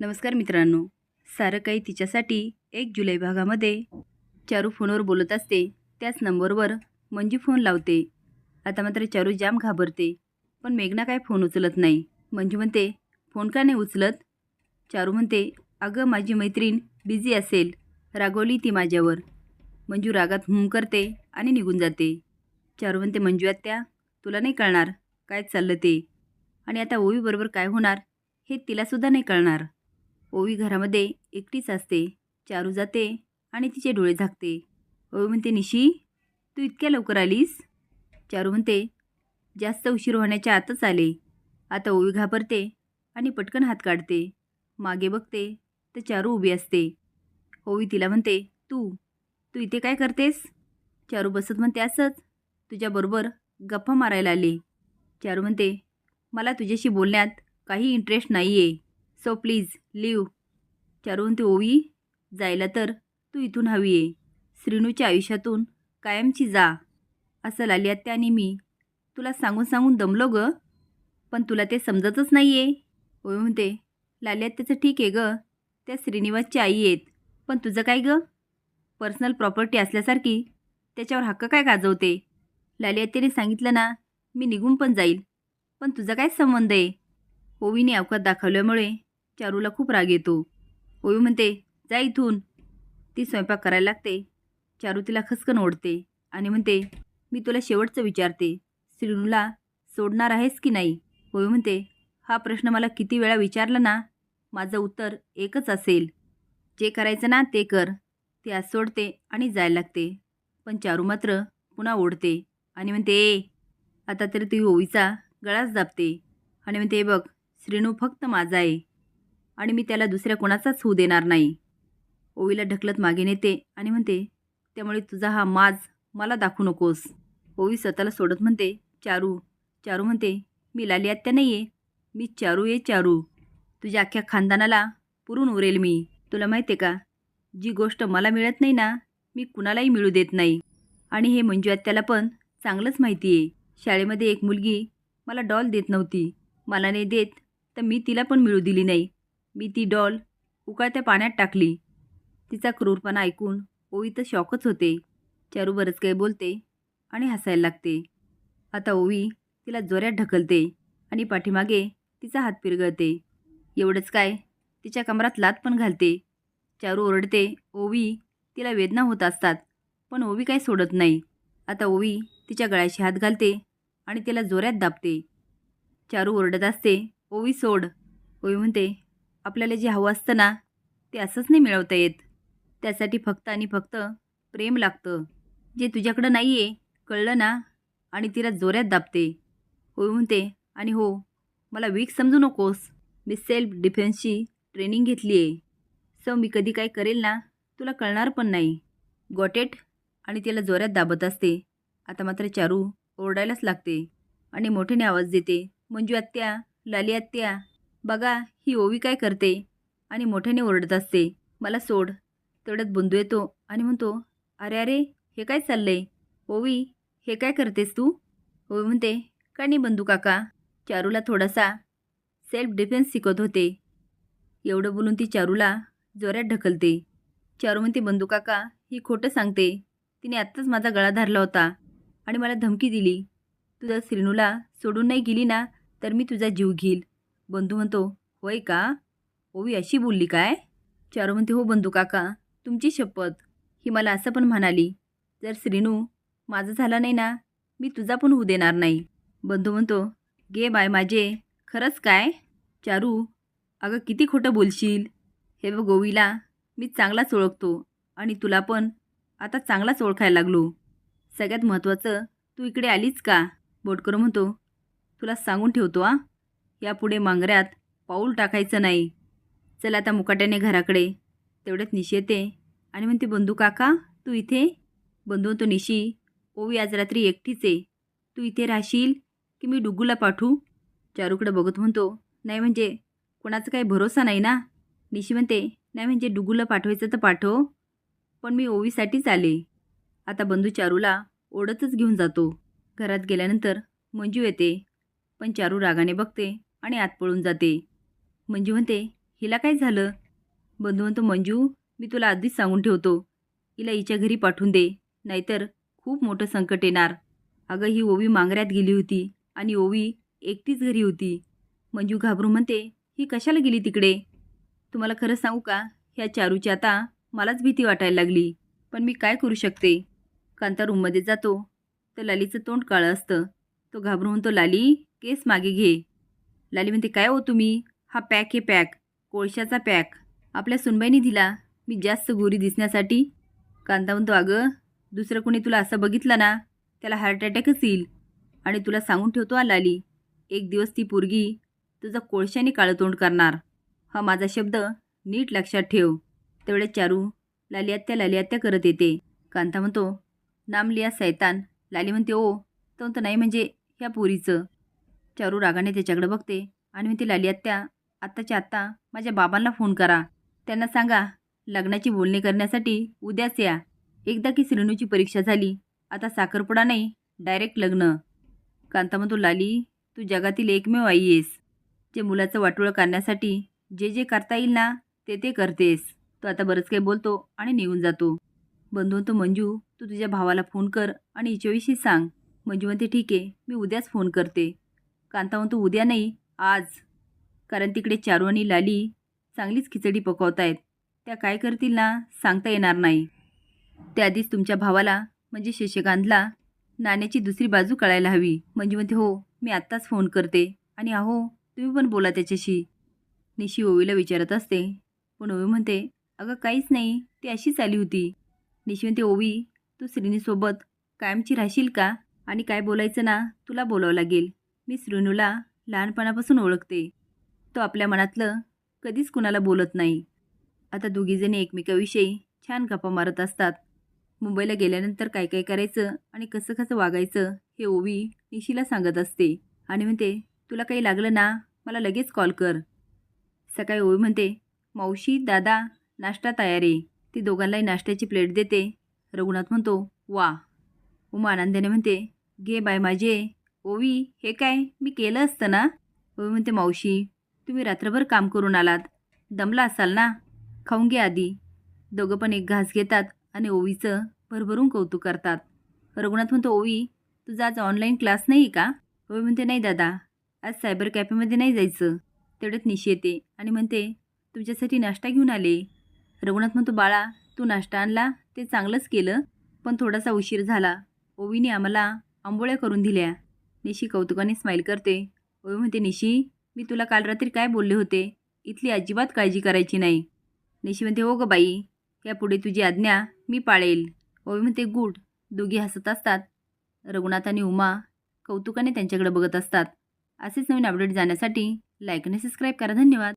नमस्कार मित्रांनो. सारं काही तिच्यासाठी एक जुलै भागामध्ये चारू फोनवर बोलत असते. त्याच नंबरवर मंजू फोन लावते. आता मात्र चारू जाम घाबरते. पण मेघना काय फोन उचलत नाही. मंजू म्हणते फोन का नाही उचलत? चारू म्हणते अगं माझी मैत्रीण बिझी असेल. रागवली ती माझ्यावर. मंजू रागात हुम करते आणि निघून जाते. चारू म्हणते मंजू आत्या तुला नाही कळणार काय चाललं ते. आणि आता ओवीबरोबर काय होणार हे तिलासुद्धा नाही कळणार. ओवी घरामध्ये एकटीच असते. चारू जाते आणि तिचे डोळे झाकते. ओवी म्हणते निशी तू इतक्या लवकर आलीस? चारू म्हणते जास्त उशीर होण्याच्या आतच आले. आता ओवी घाबरते आणि पटकन हात काढते. मागे बघते तर चारू उभी असते. ओवी तिला म्हणते तू तू इथे काय करतेस? चारू बसत म्हणते असंच. तुझ्याबरोबर गप्पा मारायला आले. चारू म्हणते मला तुझ्याशी बोलण्यात काही इंटरेस्ट नाही आहे सो प्लीज लिव चारून ते ओवी जायला तर तू इथून हवी आहे. श्रीनूच्या आयुष्यातून कायमची जा. असं लाली त्याने मी तुला सांगून सांगून दमलो ग. पण तुला ते समजतच नाही आहे ओवी म्हणते लाली त्याचं ठीक आहे ग. त्या श्रीनिवासची आई आहेत. पण तुझं काय ग? पर्सनल प्रॉपर्टी असल्यासारखी त्याच्यावर हक्क काय गाजवते? लालियात्याने सांगितलं ना मी निघून पण जाईल. पण तुझा काय संबंध आहे? ओवीने अवकात दाखवल्यामुळे चारूला खूप राग येतो. ओवी म्हणते जा इथून. ती स्वयंपाक करायला लागते. चारू तिला खसकन ओढते आणि म्हणते मी तुला शेवटचं विचारते. श्रीनूला सोडणार आहेस की नाही? ओवी म्हणते हा प्रश्न मला किती वेळा विचारला ना माझं उत्तर एकच असेल. जे करायचं ना ते कर. ती आज सोडते आणि जायला लागते. पण चारू मात्र पुन्हा ओढते आणि म्हणते ए आता तरी ती ओवीचा गळाच दाबते. आणि म्हणते "हे बघ श्रीनू फक्त माझा आहे. आणि मी त्याला दुसऱ्या कोणाचाच होऊ देणार नाही. ओवीला ढकलत मागे नेते आणि म्हणते त्यामुळे तुझा हा माज मला दाखवू नकोस. ओवी स्वतःला सोडत म्हणते चारू चारू म्हणते मी लाली आत्या नाही आहे मी चारू ये चारू. तुझ्या अख्ख्या खानदानाला पुरून उरेल मी. तुला माहिती आहे का? जी गोष्ट मला मिळत नाही ना मी कुणालाही मिळू देत नाही. आणि हे मंजू आत्याला पण चांगलंच माहिती आहे शाळेमध्ये एक मुलगी मला डॉल देत नव्हती. मला नाही देत तर मी तिला पण मिळू दिली नाही. मी ती डॉल उकळत्या पाण्यात टाकली. तिचा क्रूरपणा ऐकून ओवी तर शॉकच होते. चारू बरंच काही बोलते आणि हसायला लागते. आता ओवी तिला जोऱ्यात ढकलते आणि पाठीमागे तिचा हात पिरगळते. एवढंच काय? तिच्या कमरात लात पण घालते. चारू ओरडते ओवी तिला वेदना होत असतात पण ओवी काही सोडत नाही. आता ओवी तिच्या गळ्याशी हात घालते आणि तिला जोऱ्यात दाबते. चारू ओरडत असते ओवी सोड. ओवी म्हणते आपल्याला जे हवं असतं ना ते असंच नाही मिळवता येत. त्यासाठी फक्त आणि फक्त प्रेम लागतं. जे तुझ्याकडं नाही आहे कळलं ना? आणि तिला जोऱ्यात दाबते. होय म्हणते आणि हो मला वीक समजू नकोस. मी सेल्फ डिफेन्सची ट्रेनिंग घेतली आहे सो मी कधी काय करेल ना तुला कळणार पण नाही. गॉटेट आणि तिला जोऱ्यात दाबत असते. आता मात्र चारू ओरडायलाच लागते आणि मोठ्याने आवाज देते मंजू आत्या लाली आत्या बघा ही ओवी काय करते? आणि मोठ्याने ओरडत असते. मला सोड. तेवढ्यात बुंदू येतो आणि म्हणतो अरे अरे हे काय चाललंय? ओवी हे काय करतेस तू? ओवी म्हणते काय नाही बंधू काका चारूला थोडासा सेल्फ डिफेन्स शिकवत होते. एवढं बोलून ती चारूला जोऱ्यात ढकलते. चारू म्हणते बंधू काका ही खोटं सांगते. तिने आत्ताच माझा गळा धरला होता आणि मला धमकी दिली. तुझ्या श्रीनूला सोडून नाही गेली ना तर मी तुझा जीव घेईल. बंधू म्हणतो होय का? ओवी अशी बोलली काय? चारू म्हणते हो बंधू काका तुमची शपथ. ही मला असं पण म्हणाली जर श्रीनू माझं झालं नाही ना मी तुझा पण होऊ देणार नाही. बंधू म्हणतो गे बाय माझे खरंच काय? चारू अगं किती खोटं बोलशील. हे बघ ओवीला मी चांगलाच ओळखतो आणि तुला पण. आता चांगलाच ओळखायला लागलो. सगळ्यात महत्त्वाचं तू इकडे आलीच का? बोटकर म्हणतो तुला सांगून ठेवतो आ यापुढे मांगऱ्यात पाऊल टाकायचं नाही. चल आता मुकाट्याने घराकडे. तेवढ्यात निशी येते आणि म्हणते बंधू काका तू इथे? बंधू म्हणतो निशी. ओवी आज रात्री एकटीच आहे. तू इथे राहशील की मी डुग्गूला पाठवू? चारूकडे बघत म्हणतो नाही म्हणजे कोणाचा काही भरोसा नाही ना? निशी म्हणते नाही म्हणजे डुग्गूला पाठवायचं तर पाठव पण मी ओवीसाठीच आले. आता बंधू चारूला ओढतच घेऊन जातो. घरात गेल्यानंतर मंजू येते पण चारू रागाने बघते आणि आत पळून जाते. मंजू म्हणते हिला काय झालं? बंधू म्हणतो मंजू मी तुला आधीच सांगून ठेवतो. हिला हिच्या घरी पाठवून दे नाहीतर खूप मोठं संकट येणार. अगं ही ओवी मांगऱ्यात गेली होती आणि ओवी एकटीच घरी होती. मंजू घाबरून म्हणते ही कशाला गेली तिकडे? तुम्हाला खरं सांगू का? ह्या चारूची आता मलाच भीती वाटायला लागली. पण मी काय करू शकते? कांता रूममध्ये जातो. तर लालीचं तोंड काळं असतं. तो घाबरून म्हणतो लाली केस मागे घे. लाली म्हणते काय हो तुम्ही? हा पॅक हे पॅक. कोळशाचा पॅक. आपल्या सुनबाईने दिला मी जास्त गोरी दिसण्यासाठी. कांता म्हणतो अगं दुसरं कोणी तुला असं बघितलं ना त्याला हार्ट अटॅकच येईल. आणि तुला सांगून ठेवतो हा लाली एक दिवस ती पोरगी तुझा कोळशाने काळं तोंड करणार. हा माझा शब्द नीट लक्षात ठेव. तेवढे चारू लाली आत्या लाली आत्या करत येते. कांता म्हणतो नाम लिया सैतान. लाली म्हणते ओ तो म्हणतो नाही म्हणजे ह्या पोरीचं. चारू रागाने त्याच्याकडे बघते आणि म्हणते लाली आत्या आत्ताच्या आत्ता माझ्या बाबांना फोन करा. त्यांना सांगा लग्नाची बोलणी करण्यासाठी उद्याच या. एकदा की श्रेणूची परीक्षा झाली. आता साखरपुडा नाही डायरेक्ट लग्न. कांता म्हणतो लाली तू जगातील एकमेव आई आहेस. जे मुलाचं वाटोळं करण्यासाठी जे जे करता येईल ना ते ते करतेस. तो आता बरंच काही बोलतो आणि निघून जातो. बंधू तो मंजू तू तुझ्या भावाला फोन कर आणि हिच्याविषयी सांग. मंजू म्हणते ठीक आहे मी उद्याच फोन करते. कांता म्हणतो उद्या नाही आज. कारण तिकडे चारू आणि लाली चांगलीच खिचडी पकवतायत. त्या काय करतील ना सांगता येणार नाही. त्याआधीच तुमच्या भावाला म्हणजे शशिकांतला नाण्याची दुसरी बाजू कळायला हवी. म्हणजे म्हणते हो मी आत्ताच फोन करते. आणि अहो तुम्ही पण बोला त्याच्याशी. निशी ओवीला विचारत असते. पण ओवी म्हणते अगं काहीच नाही ती अशीच आली होती. निशी म्हणते ओवी तू श्रीनीसोबत कायमची राहशील का? आणि काय बोलायचं ना तुला बोलावं लागेल. मी श्रीनूला लहानपणापासून ओळखते. तो आपल्या मनातलं कधीच कुणाला बोलत नाही. आता दोघीजणी एकमेकाविषयी छान गप्पा मारत असतात. मुंबईला गेल्यानंतर काय काय करायचं आणि कसं कसं वागायचं हे ओवी निशीला सांगत असते. आणि म्हणते तुला काही लागलं ना? मला लगेच कॉल कर. सकाळी ओवी म्हणते मावशी दादा नाश्ता तयार आहे. ती दोघांनाही नाश्त्याची प्लेट देते. रघुनाथ म्हणतो वा. उमा आनंदाने म्हणते घे बाय माझे. ओवी हे काय? मी केलं असतं ना? ओवी म्हणते मावशी तुम्ही रात्रभर काम करून आलात. दमला असाल ना? खाऊन घे आधी. दोघं पण एक घास घेतात आणि ओवीचं भरभरून कौतुक करतात. रघुनाथ म्हणतो ओवी तुझा आज ऑनलाईन क्लास नाही का? ओवी म्हणते नाही दादा आज सायबर कॅफेमध्ये नाही जायचं. तेवढ्यात निशी येते आणि म्हणते तुमच्यासाठी नाश्ता घेऊन आले. रघुनाथ म्हणतो बाळा तू नाश्ता आणला? ते चांगलंच केलं पण थोडासा उशीर झाला. ओवीने आम्हाला आंबोळ्या करून दिल्या. निशी कौतुकाने स्माईल करते. ओवी म्हणते निशी मी तुला काल रात्री काय बोलले होते? इथली अजिबात काळजी करायची नाही. निशी म्हणते हो गं बाई यापुढे तुझी आज्ञा मी पाळेल. ओवी म्हणते गुड. दोघी हसत असतात. रघुनाथ आणि उमा कौतुकाने त्यांच्याकडे बघत असतात. असेच नवीन अपडेट जाण्यासाठी लाईक आणि सबस्क्राईब करा. धन्यवाद.